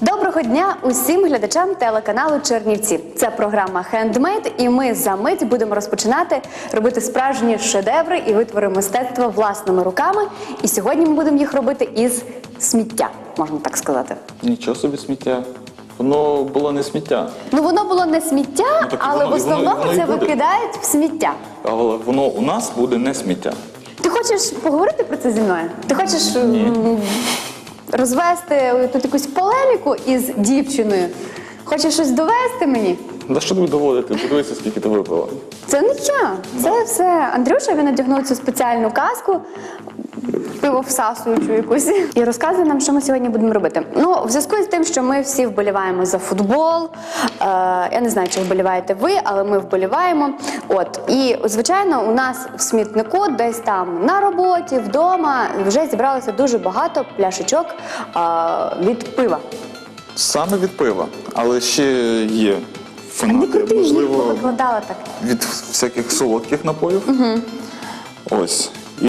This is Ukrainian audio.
Доброго дня усім глядачам телеканалу Чернівці. Це програма Хендмейд, і ми за мить будемо розпочинати робити справжні шедеври і витвори мистецтва власними руками. І сьогодні ми будемо їх робити із сміття, можна так сказати. Нічого собі сміття. Воно було не сміття, Ну воно було не сміття, Ну, так але воно- в основному воно- воно це викидають в сміття. але воно у нас буде не сміття. Ти хочеш поговорити про це зі мною? Ти хочеш м, розвести тут якусь полеміку із дівчиною? Хочеш щось довести мені? Да що тобі доводити? Подивися, скільки ти випила. Це не я. Це все Андрюша. Він одягнув цю спеціальну каску, пиво всасуючу якусь, і розказує нам, що ми сьогодні будемо робити. Ну, в зв'язку з тим, що ми всі вболіваємо за футбол. Е, я не знаю, чи вболіваєте ви, але ми вболіваємо. От і звичайно, у нас в смітнику, десь там на роботі, вдома, вже зібралося дуже багато пляшечок е, від пива. Саме від пива, але ще є фанати, можливо, викладала так. від всяких солодких напоїв. Угу. Ось.